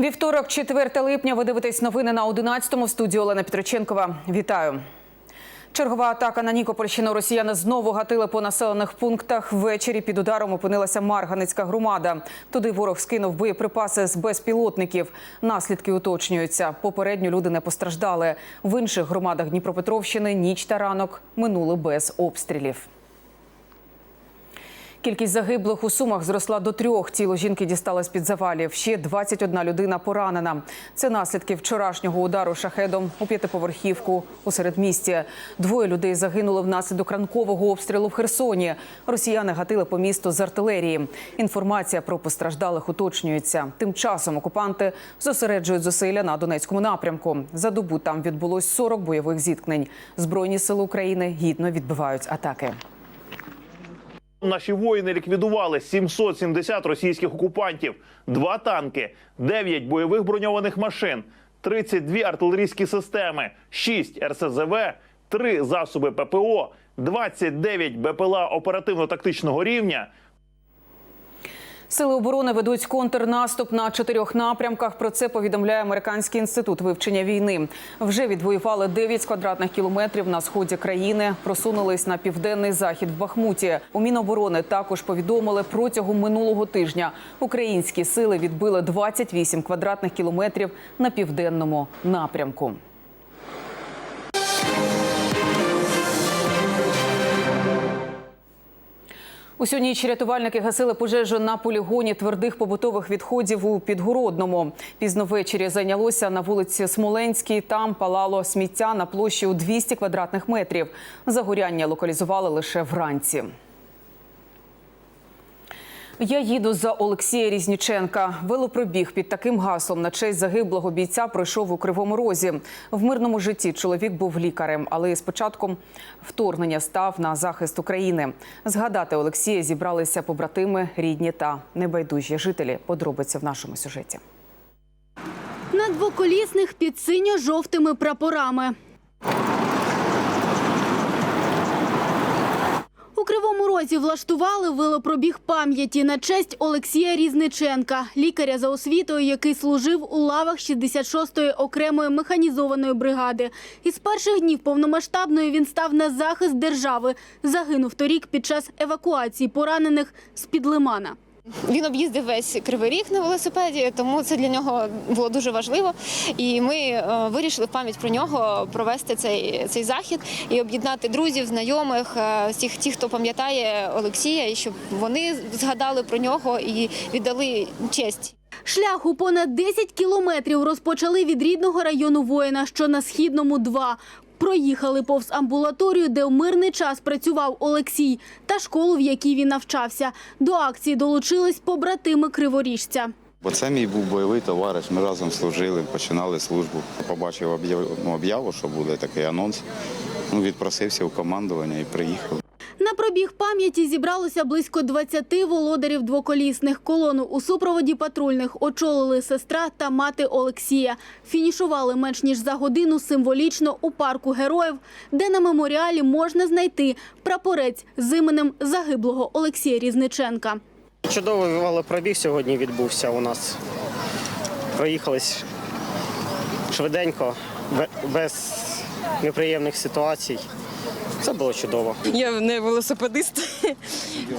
Вівторок, 4 липня. Ви дивитесь новини на 11-му. В студії Олена Петроченкова. Вітаю. Чергова атака на Нікопольщину. Росіяни знову гатили по населених пунктах. Ввечері під ударом опинилася Марганицька громада. Туди ворог скинув боєприпаси з безпілотників. Наслідки уточнюються. Попередньо люди не постраждали. В інших громадах Дніпропетровщини ніч та ранок минули без обстрілів. Кількість загиблих у Сумах зросла до трьох. Тіло жінки дісталось під завалів. Ще 21 людина поранена. Це наслідки вчорашнього удару шахедом у п'ятиповерхівку у середмісті. Двоє людей загинули внаслідок ранкового обстрілу в Херсоні. Росіяни гатили по місту з артилерії. Інформація про постраждалих уточнюється. Тим часом окупанти зосереджують зусилля на Донецькому напрямку. За добу там відбулось 40 бойових зіткнень. Збройні сили України гідно відбивають атаки. Наші воїни ліквідували 770 російських окупантів, два танки, 9 бойових броньованих машин, 32 артилерійські системи, 6 РСЗВ, 3 засоби ППО, 29 БПЛА оперативно-тактичного рівня, Сили оборони ведуть контрнаступ на чотирьох напрямках. Про це повідомляє американський інститут вивчення війни. Вже відвоювали 9 квадратних кілометрів на сході країни. Просунулись на південний захід в Бахмуті. У Міноборони також повідомили протягом минулого тижня. Українські сили відбили 28 квадратних кілометрів на південному напрямку. Усю ніч рятувальники гасили пожежу на полігоні твердих побутових відходів у Підгородному. Пізно ввечері зайнялося на вулиці Смоленській. Там палало сміття на площі у 200 квадратних метрів. Загоряння локалізували лише вранці. Я їду за Олексія Різніченка. Велопробіг під таким гаслом на честь загиблого бійця пройшов у Кривому Розі. В мирному житті чоловік був лікарем, але з початком вторгнення став на захист України. Згадати Олексія зібралися побратими, рідні та небайдужі жителі. Подробиці в нашому сюжеті. На двоколісних під синьо-жовтими прапорами. Кривому Розі влаштували велопробіг пам'яті на честь Олексія Різниченка, лікаря за освітою, який служив у лавах 66-ї окремої механізованої бригади. Із перших днів повномасштабної він став на захист держави. Загинув торік під час евакуації поранених з-під лимана. Він об'їздив весь кривий ріг на велосипеді, тому це для нього було дуже важливо. І ми е, вирішили в пам'ять про нього провести цей, цей захід і об'єднати друзів, знайомих, е, всіх тих, хто пам'ятає Олексія, і щоб вони згадали про нього і віддали честь. Шлях у понад 10 кілометрів розпочали від рідного району воїна, що на східному 2. Проїхали повз амбулаторію, де в мирний час працював Олексій, та школу, в якій він навчався. До акції долучились побратими криворіжця. Бо це мій був бойовий товариш. Ми разом служили, починали службу. Побачив ну, об'яву, що буде такий анонс. Ну, відпросився у командування і приїхав. На пробіг пам'яті зібралося близько 20 володарів двоколісних. Колону у супроводі патрульних очолили сестра та мати Олексія. Фінішували менш ніж за годину символічно у парку героїв, де на меморіалі можна знайти прапорець з іменем загиблого Олексія Різниченка. Чудовий велопробіг сьогодні відбувся у нас. Проїхались швиденько, без неприємних ситуацій. Це було чудово. Я не велосипедист.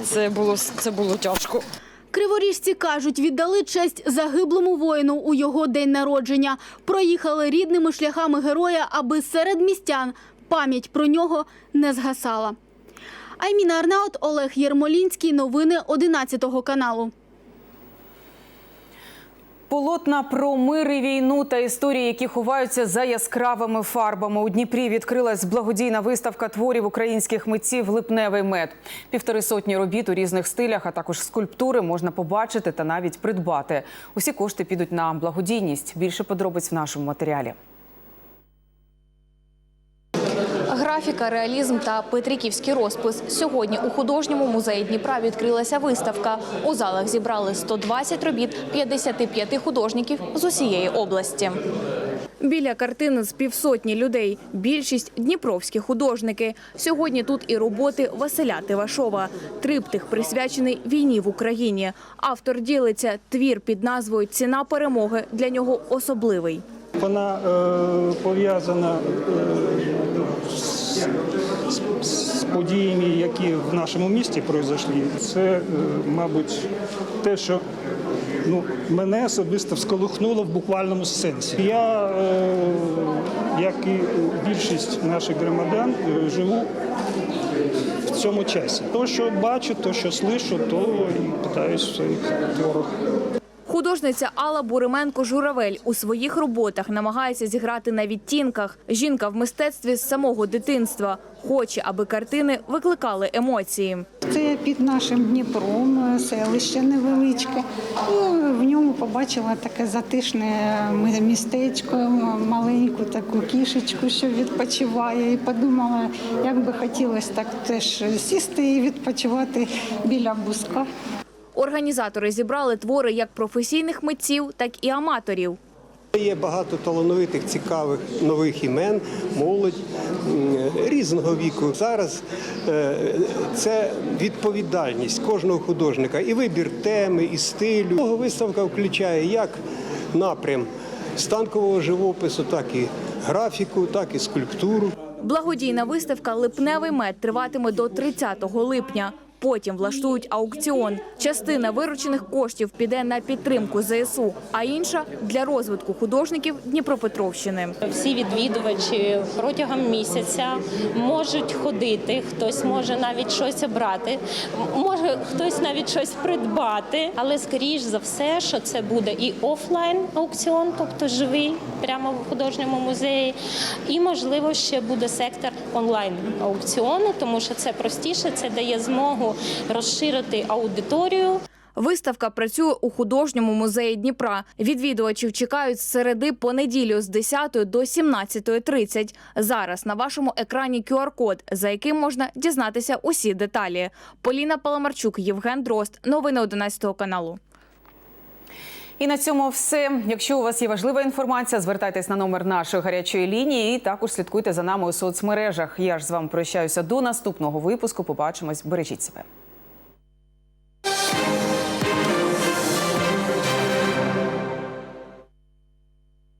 Це було це було тяжко. Криворіжці кажуть, віддали честь загиблому воїну у його день народження. Проїхали рідними шляхами героя, аби серед містян пам'ять про нього не згасала. Айміна Арнаут, Олег Єрмолінський. Новини 11 каналу. Полотна про мир і війну та історії, які ховаються за яскравими фарбами. У Дніпрі відкрилась благодійна виставка творів українських митців Липневий мед. Півтори сотні робіт у різних стилях, а також скульптури можна побачити та навіть придбати. Усі кошти підуть на благодійність. Більше подробиць в нашому матеріалі. Графіка, реалізм та петриківський розпис. Сьогодні у художньому музеї Дніпра відкрилася виставка. У залах зібрали 120 робіт 55 художників з усієї області. Біля картини з півсотні людей. Більшість – дніпровські художники. Сьогодні тут і роботи Василя Тивашова. Триптих присвячений війні в Україні. Автор ділиться, твір під назвою «Ціна перемоги» для нього особливий. Вона е, пов'язана е, з, з- подіями, які в нашому місті пройшли. Це, е, мабуть, те, що ну, мене особисто всколихнуло в буквальному сенсі. Я, е, як і більшість наших громадян, е, живу в цьому часі. То, що бачу, то, що слышу, то і питаюсь своїх творах. Художниця Алла Бурименко-Журавель у своїх роботах намагається зіграти на відтінках. Жінка в мистецтві з самого дитинства. Хоче, аби картини викликали емоції. Це під нашим Дніпром, е, селище невеличке. І в ньому побачила таке затишне містечко, маленьку таку кішечку, що відпочиває. І подумала, як би хотілося так теж сісти і відпочивати біля буска. Організатори зібрали твори як професійних митців, так і аматорів. Є багато талановитих, цікавих нових імен, молодь різного віку. Зараз е, це відповідальність кожного художника і вибір теми, і стилю. Того Виставка включає як напрям станкового живопису, так і графіку, так і скульптуру. Благодійна виставка «Липневий мед» триватиме до 30 липня. Потім влаштують аукціон. Частина виручених коштів піде на підтримку ЗСУ, а інша – для розвитку художників Дніпропетровщини. Всі відвідувачі протягом місяця можуть ходити, хтось може навіть щось обрати, може хтось навіть щось придбати. Але скоріш за все, що це буде і офлайн аукціон, тобто живий, прямо в художньому музеї, і можливо ще буде сектор онлайн аукціону, тому що це простіше, це дає змогу розширити аудиторію. Виставка працює у художньому музеї Дніпра. Відвідувачів чекають з середи по неділю з 10 до 17.30. Зараз на вашому екрані QR-код, за яким можна дізнатися усі деталі. Поліна Паламарчук, Євген Дрозд. Новини 11 каналу. І на цьому все. Якщо у вас є важлива інформація, звертайтесь на номер нашої гарячої лінії і також слідкуйте за нами у соцмережах. Я ж з вами прощаюся до наступного випуску. Побачимось. Бережіть себе.